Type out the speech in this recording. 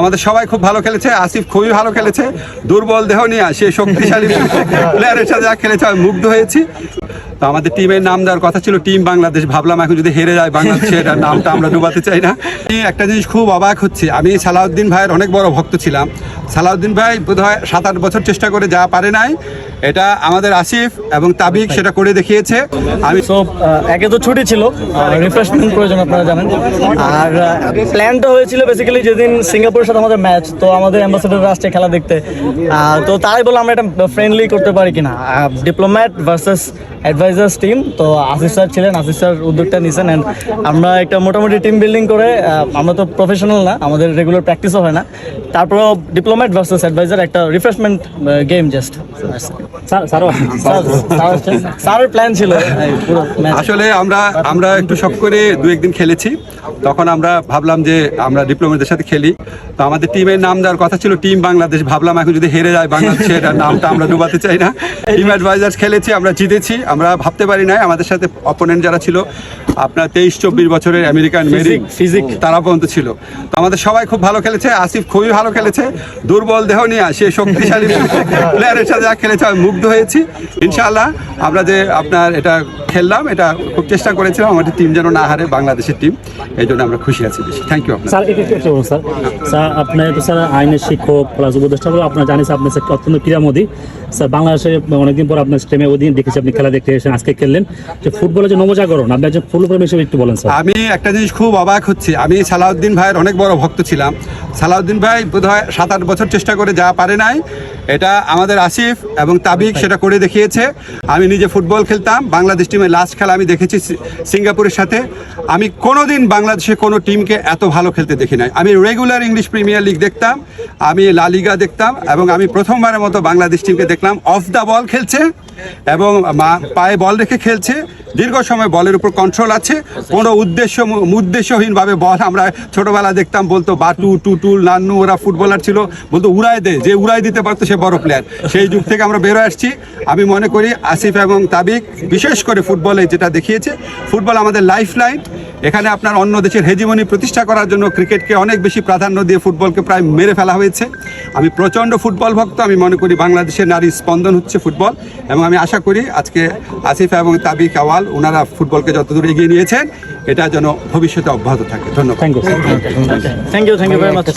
আমাদের সবাই খুব ভালো খেলেছে, আসিফ খুবই ভালো খেলেছে। দুর্বল দেহ নিয়ে সে শক্তিশালী প্লেয়ারের সাথে যা খেলেছে, আমি মুগ্ধ হয়েছি। তো আমাদের টিমের নাম দেওয়ার কথা ছিল টিম বাংলাদেশ। ভাবলাম এখন যদি হেরে যায় বাংলাদেশে এটার নামটা আমরা ডুবাতে চাই না। একটা জিনিস খুব অবাক হচ্ছে। আমি সালাউদ্দিন ভাইয়ের অনেক বড় ভক্ত ছিলাম। সালাউদ্দিন ভাই বোধ হয় সাত আট বছর চেষ্টা করে যা পারে নাই, এটা আমাদের আসিফ এবং তাবিক সেটা করে দেখিয়েছে। আমি সো একে তো ছুটি ছিল রিফ্রেশমেন্ট প্রয়োজন, আপনারা জানেন। আর প্ল্যানটা হয়েছিল বেসিক্যালি যেদিন সিঙ্গাপুরের সাথে আমাদের ম্যাচ তো আমাদের অ্যাম্বাসেডার আসছে খেলা দেখতে। তো তাই বলে আমরা এটা ফ্রেন্ডলি করতে পারি কিনা। ডিপ্লোম্যাট ভার্সেস অ্যাডভাইজার্স টিম তো আসিফ স্যার ছিলেন, আসিফ স্যার উদ্যোগটা নিয়েছেন অ্যান্ড আমরা একটা মোটামুটি টিম বিল্ডিং করে আমরা তো প্রফেশনাল না, আমাদের রেগুলার প্র্যাকটিসও হয় না। তারপরেও ডিপ্লোম্যাট ভার্সেস অ্যাডভাইজার একটা রিফ্রেশমেন্ট গেম জাস্ট স্যারের প্ল্যান ছিল আসলে আমরা আমরা একটু শখ করে দু একদিন খেলেছি। তখন আমরা ভাবলাম যে আমরা ডিপ্লোমেটদের সাথে খেলি। তো আমাদের টিমের নাম দেওয়ার কথা ছিল টিম বাংলাদেশ ভাবলাম এখন যদি হেরে যায় বাংলাদেশে এটার নামটা আমরা ডুবাতে চাই না। টিম অ্যাডভাইজার্স খেলেছি আমরা জিতেছি। আমরা ভাবতে পারি নাই আমাদের সাথে অপোনেন্ট যারা ছিল আপনার তেইশ চব্বিশ বছরের আমেরিকান মেরিক ফিজিক তারা পর্যন্ত ছিল। তো আমাদের সবাই খুব ভালো খেলেছে আসিফ খুবই ভালো খেলেছে। দুর্বল দেহ নিয়ে সে শক্তিশালী প্লেয়ারের সাথে যা খেলেছে আমি মুগ্ধ হয়েছি। ইনশাআল্লাহ আমরা যে আপনার এটা খেললাম এটা খুব চেষ্টা করেছিলাম আমাদের টিম যেন না হারে বাংলাদেশের টিম এই জন্য আমরা খুশি আছি বেশি। Thank you sir sir. Sir আপনি তো স্যার আইনের শিক্ষক প্লাস উপদেষ্টা বলে আপনার জানিস আপনি স্যার অত্যন্ত ক্রীড়ামোদী। স্যার বাংলাদেশে অনেকদিন পর আপনার স্টেমে ওই দিন দেখেছি আপনি খেলা দেখতে এসেছেন আজকে খেললেন। যে ফুটবলের যে নবজাগরণ আপনি একজন ফুটবল হিসেবে একটু বলেন স্যার। আমি একটা জিনিস খুব অবাক হচ্ছে। আমি সালাউদ্দিন ভাইয়ের অনেক বড় ভক্ত ছিলাম। সালাউদ্দিন ভাই বোধ হয় সাত আট বছর চেষ্টা করে যা পারে নাই এটা আমাদের আসিফ এবং তাবিক সেটা করে দেখিয়েছে। আমি নিজে ফুটবল খেলতাম বাংলাদেশ টিমের লাস্ট খেলা আমি দেখেছি সিঙ্গাপুরের সাথে। আমি কোনোদিন বাংলাদেশে কোনো টিমকে এত ভালো খেলতে দেখি নাই। আমি রেগুলার ইংলিশ প্রিমিয়ার লিগ দেখতাম আমি লা লিগা দেখতাম এবং আমি প্রথমবারের মতো বাংলাদেশ টিমকে দেখলাম অফ দ্য বল খেলছে এবং মা- পায়ে বল রেখে খেলছে। দীর্ঘ সময় বলের উপর কন্ট্রোল আছে। কোনো উদ্দেশ্য উদ্দেশ্যহীনভাবে বল আমরা ছোটোবেলা দেখতাম, বলতো বাটু টুটুল নান্নু ওরা ফুটবলার ছিল। বলতো উড়ায় দে, যে উড়াই দিতে পারতো সে বড় প্লেয়ার সেই যুগ থেকে আমরা বেরো আসছি। আমি মনে করি আসিফ এবং তাবিক, বিশেষ করে ফুটবলে যেটা দেখিয়েছে, ফুটবল আমাদের লাইফ লাইন এখানে আপনার অন্য দেশের হেজিমনি প্রতিষ্ঠা করার জন্য ক্রিকেটকে অনেক বেশি প্রাধান্য দিয়ে ফুটবলকে প্রায় মেরে ফেলা হয়েছে। আমি প্রচণ্ড ফুটবল ভক্ত আমি মনে করি বাংলাদেশের নারী স্পন্দন হচ্ছে ফুটবল এবং আমি আশা করি আজকে আসিফ এবং তাবিক আওয়াল ওনারা ফুটবলকে যতদূর এগিয়ে নিয়েছেন এটা যেন ভবিষ্যতে অব্যাহত থাকে। ধন্যবাদ। Thank you thank you thank you very much